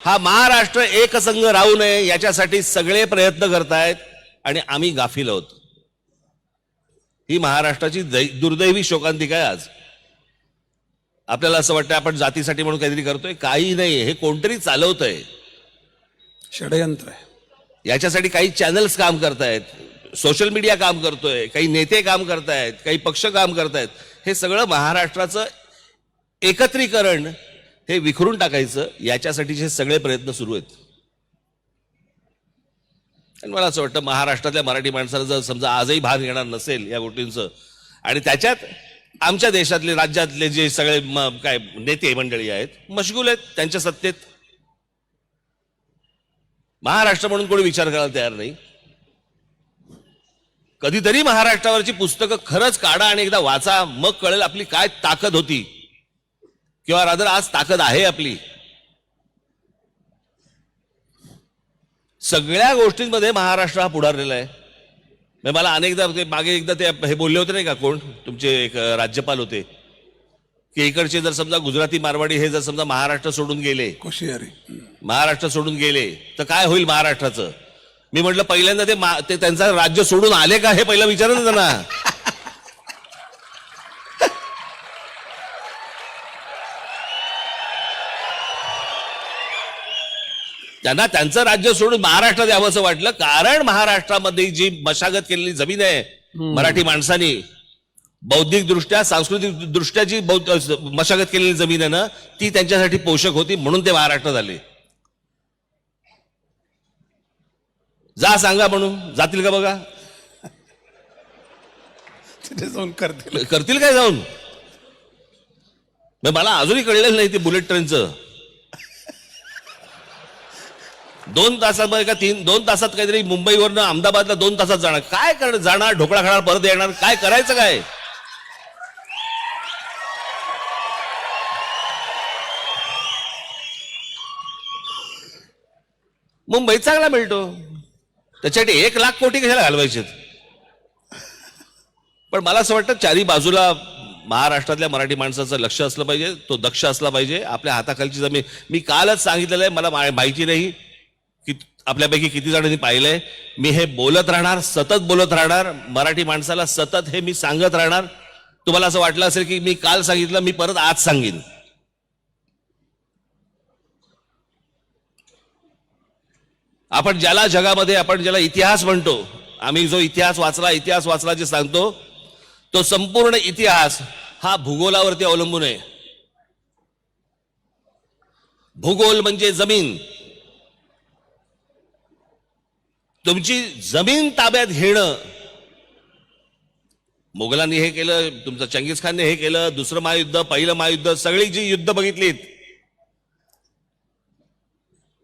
हा महाराष्ट्र एकसंघ राहू नये याच्यासाठी सगळे प्रयत्न करतायत आणि आम्ही गाफील आहोत. ही महाराष्ट्राची दुर्दैवी शोकांतिका आहे आज? आपल्याला असं वाटतं आपण जातीसाठी म्हणून काहीतरी करतोय? काही नाही. हे कोणतरी चालवतंय. षडयंत्र आहे. याच्यासाठी काही चॅनल्स काम करतायत. सोशल मीडिया काम करतोय. काही नेते काम करतायत. काही पक्ष काम करतायत. हे सगळं महाराष्ट्राचं एकत्रीकरण हे विखरून टाकायचं याच्यासाठीचे सगळे प्रयत्न सुरू आहेत. आणि मला असं वाटतं महाराष्ट्रातल्या मराठी माणसाला जर समजा आजही भाग येणार नसेल या गोष्टींचं आणि त्याच्यात आमच्या देशातले राज्यातले जे सगळे काय नेते मंडळी आहेत मशगूल आहेत त्यांच्या सत्तेत. महाराष्ट्र म्हणून कोणी विचार करायला तयार नाही. कधीतरी महाराष्ट्रावरची पुस्तकं खरंच काढा आणि एकदा वाचा मग कळेल आपली काय ताकद होती. किंवा रादर आज ताकद आहे आपली. सगळ्या गोष्टींमध्ये महाराष्ट्र हा पुढारलेला आहे. म्हणजे मला अनेकदा ते मागे एकदा ते हे बोलले होते नाही का कोण? तुमचे एक राज्यपाल होते. की इकडचे जर समजा गुजराती मारवाडी हे जर समजा महाराष्ट्र सोडून गेले. कोशियारी. महाराष्ट्र सोडून गेले तर काय होईल महाराष्ट्राचं? मी म्हटलं पहिल्यांदा ते त्यांचं राज्य सोडून आले का हे पहिलं विचारत ना. त्यांना त्यांना त्यांचं राज्य सोडून महाराष्ट्रात यावं असं वाटलं. कारण महाराष्ट्रामध्ये जी मशागत केलेली जमीन आहे मराठी माणसांनी बौद्धिक दृष्ट्या सांस्कृतिक दृष्ट्या जी मशागत केलेली जमीन आहे ना ती त्यांच्यासाठी पोषक होती म्हणून ते महाराष्ट्रात आले. जा सांगा म्हणून. जातील का बघा? तिथे जाऊन करतील. करतील काय जाऊन? मला अजूनही कळलेलं नाही ते बुलेट ट्रेनचं. दोन तासामध्ये का तीन दोन तासात काहीतरी मुंबईवरनं अहमदाबादला दोन तासात जाणार. काय करणार जाणार ढोकळा खाणार परत येणार काय करायचं काय? मुंबईत चांगला मिळतो. त्याच्यासाठी एक लाख कोटी कशाला घालवायचे पण मला असं वाटतं चारी बाजूला महाराष्ट्रातल्या मराठी माणसाचं लक्ष असलं पाहिजे तो दक्ष असला पाहिजे. आपल्या हाताखालची जमीन मी कालच सांगितलेलं आहे मला मा- माहिती नाही. की आपल्यापैकी किती जणांनी पाहिलंय? मी हे बोलत राहणार सतत बोलत राहणार मराठी माणसाला सतत हे मी सांगत राहणार. तुम्हाला असं वाटलं असेल की मी काल सांगितलं मी परत आज सांगेन. आपण ज्याला जगामध्ये आपण ज्याला इतिहास म्हणतो आम्ही जो इतिहास वाचला इतिहास वाचला जे सांगतो तो संपूर्ण इतिहास हा भूगोलावरती अवलंबून आहे. भूगोल म्हणजे जमीन. तुमची जमीन ताब्यात घेणं. मुघलांनी हे केलं तुमचं चंगीज खानने हे केलं दुसरं महायुद्ध पहिलं महायुद्ध सगळी जी युद्ध बघितलीत.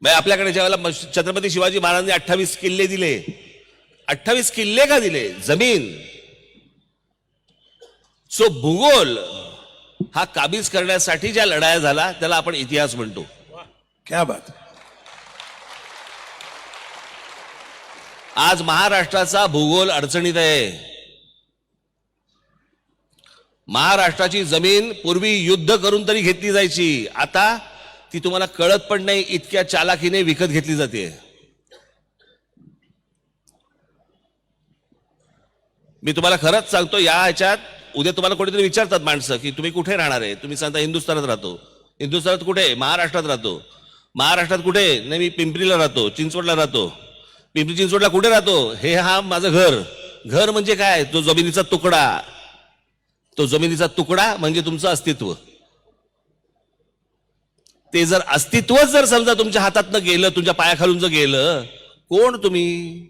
आपल्याकडे ज्यावेळेला छत्रपती शिवाजी महाराजांनी अठ्ठावीस किल्ले दिले. अठ्ठावीस किल्ले का दिले? जमीन. सो भूगोल हा काबीज करण्यासाठी ज्या लढाया झाला त्याला आपण इतिहास म्हणतो. क्या बात आज महाराष्ट्राचा भूगोल अडचणीत आहे. महाराष्ट्राची जमीन पूर्वी युद्ध करून तरी घेतली जायची. आता ती तुम्हाला कळत पण नाही इतक्या चालाखीने विकत घेतली जाते. मी तुम्हाला खरंच सांगतो या ह्याच्यात उद्या तुम्हाला कोणीतरी विचारतात माणसं की तुम्ही कुठे राहणार आहे? तुम्ही सांगता हिंदुस्थानात राहतो. हिंदुस्थानात कुठे? महाराष्ट्रात राहतो. महाराष्ट्रात कुठे? नाही मी पिंपरीला राहतो चिंचवडला राहतो. पिंपरी चिंचवडला कुठे राहतो? हे हा माझं घर. घर म्हणजे काय? तो जमिनीचा तुकडा. तो जमिनीचा तुकडा म्हणजे तुमचं अस्तित्व. ते जर अस्तित्वच जर समजा तुमच्या हातातनं गेलं तुमच्या पायाखालून जर गेलं कोण तुम्ही?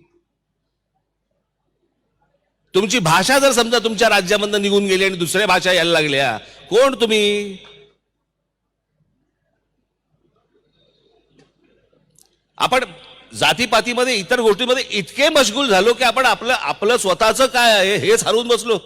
तुमची भाषा जर समजा तुमच्या राज्यामधनं निघून गेली आणि दुसऱ्या भाषा यायला लागल्या कोण तुम्ही? आपण जातीपातीमध्ये इतर गोष्टीमध्ये इतके मशगूल झालो की आपण आपलं आपलं स्वतःचं काय आहे हेच हरवून बसलो.